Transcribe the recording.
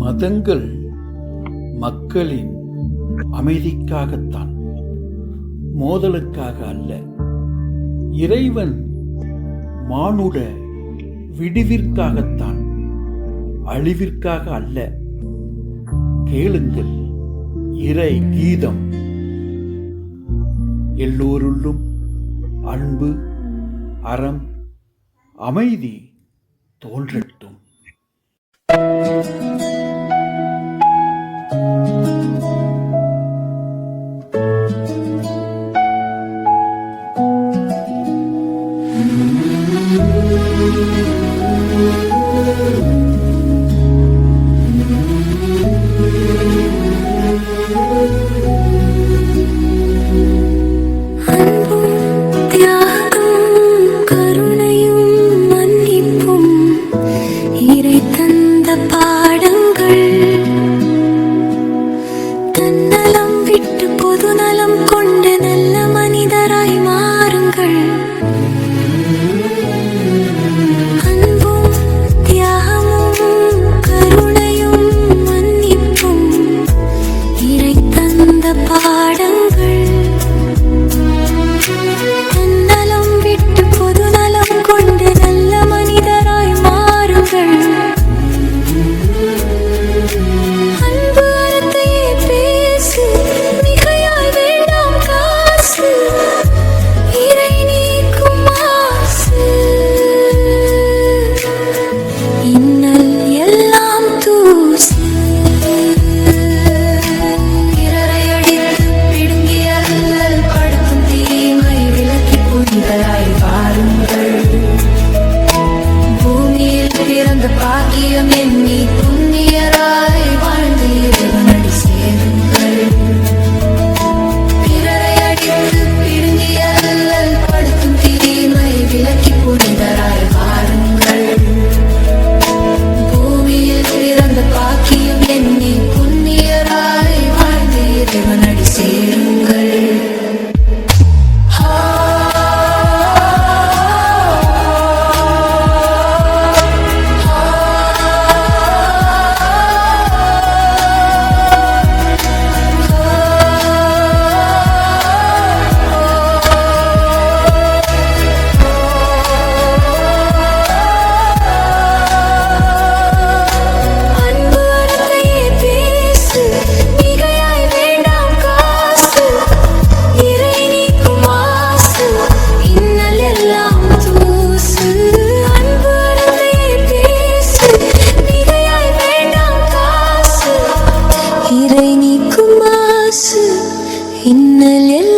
மதங்கள் மக்களின் அமைதிக்காகத்தான் மோதலுக்காக அல்ல. இறைவன் மானுட விடுவிற்காகத்தான் அழிவிற்காக அல்ல. கேளுங்கள் இறை கீதம். எல்லோருள்ளும் அன்பு அறம் அமைதி தோன்றட்டும். ഇന്നലെ